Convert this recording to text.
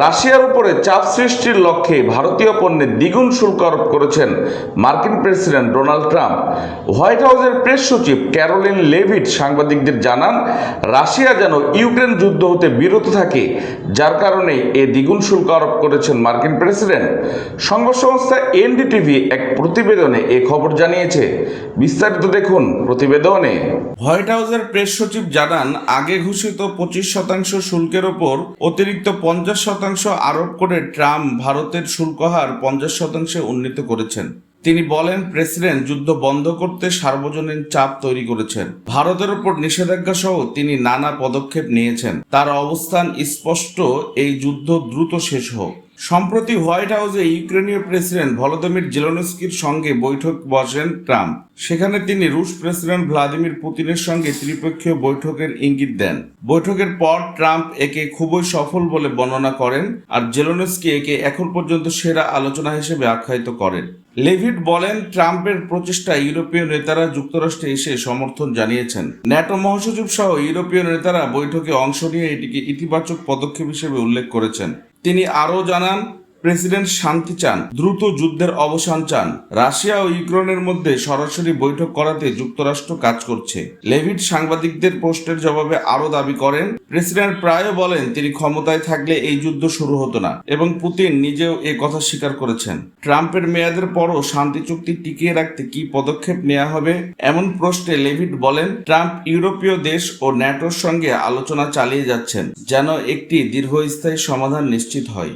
রাশিয়ার উপরে চাপ সৃষ্টির লক্ষ্যে ভারতীয় পণ্যে দ্বিগুণ শুল্ক আরোপ করেছেন মার্কিন প্রেসিডেন্ট ডোনাল্ড ট্রাম্প। হোয়াইট হাউসের প্রেস সচিব ক্যারোলিন লেভিট সাংবাদিকদের জানান, রাশিয়া যেন ইউক্রেন যুদ্ধ হতে বিরত থাকে, যার কারণে এ দ্বিগুণ শুল্ক আরোপ করেছেন মার্কিন প্রেসিডেন্ট। সংবাদ সংস্থা এনডিটিভি এক প্রতিবেদনে এ খবর জানিয়েছে। বিস্তারিত দেখুন প্রতিবেদনে। হোয়াইট হাউসের প্রেস সচিব জানান, আগে ঘোষিত পঁচিশ শতাংশ শুল্কের ওপর অতিরিক্ত পঞ্চাশ শতাংশ আরোপ করে ট্রাম্প ভারতের শুল্ক হার পঞ্চাশ শতাংশে উন্নীত করেছেন। তিনি বলেন, প্রেসিডেন্ট যুদ্ধ বন্ধ করতে সার্বজনীন চাপ তৈরি করেছেন। ভারতের ওপর নিষেধাজ্ঞা সহ তিনি নানা পদক্ষেপ নিয়েছেন। তার অবস্থান স্পষ্ট, এই যুদ্ধ দ্রুত শেষ হোক। সম্প্রতি হোয়াইট হাউসে ইউক্রেনীয় প্রেসিডেন্ট ভলোদিমির জেলোনস্কির সঙ্গে বৈঠক বসেন ট্রাম্প। সেখানে তিনি রুশ প্রেসিডেন্ট ভ্লাদিমির পুতিনের সঙ্গে ত্রিপক্ষীয় বৈঠকের ইঙ্গিত দেন। বৈঠকের পর ট্রাম্প একে খুবই সফল বলে বর্ণনা করেন আর জেলোনস্কি একে এখন পর্যন্ত সেরা আলোচনা হিসেবে আখ্যায়িত করেন। লেভিড বলেন, ট্রাম্পের প্রচেষ্টা ইউরোপীয় নেতারা যুক্তরাষ্ট্রে এসে সমর্থন জানিয়েছেন। ন্যাটো মহাসচিব সহ ইউরোপীয় নেতারা বৈঠকে অংশ নিয়ে এটিকে ইতিবাচক পদক্ষেপ হিসেবে উল্লেখ করেছেন। তিনি আরও জানান প্রেসিডেন্ট শান্তি চান, দ্রুত যুদ্ধের অবসান চান। রাশিয়া ও ইউক্রেনের মধ্যে সরাসরি বৈঠক করাতে যুক্তরাষ্ট্র কাজ করছে। লেভিট সাংবাদিকদের প্রশ্নের জবাবে আরও দাবি করেন, প্রেসিডেন্ট প্রায় বলেন তিনি ক্ষমতায় থাকলে এই যুদ্ধ শুরু হতো না এবং পুতিন নিজেও এ কথা স্বীকার করেছেন। ট্রাম্পের মেয়াদের পরও শান্তি চুক্তি টিকিয়ে রাখতে কি পদক্ষেপ নেওয়া হবে এমন প্রশ্নে লেভিট বলেন, ট্রাম্প ইউরোপীয় দেশ ও ন্যাটোর সঙ্গে আলোচনা চালিয়ে যাচ্ছেন, যেন একটি দীর্ঘস্থায়ী সমাধান নিশ্চিত হয়।